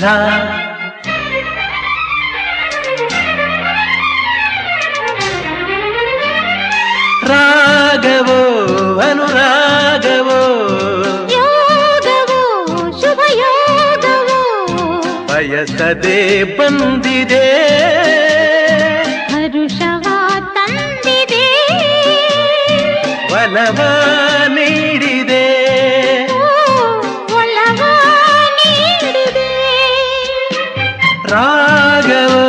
ರಾ ರಾಗವೋ ಅನುರಾಗವೋ ಯೋಗವೋ ಶುಭಯೋಗವೋ ಬಯಸದೆ ಬಂದಿದೆ ಹರುಷವ ತಂದಿದೆ ವನವ ராகவா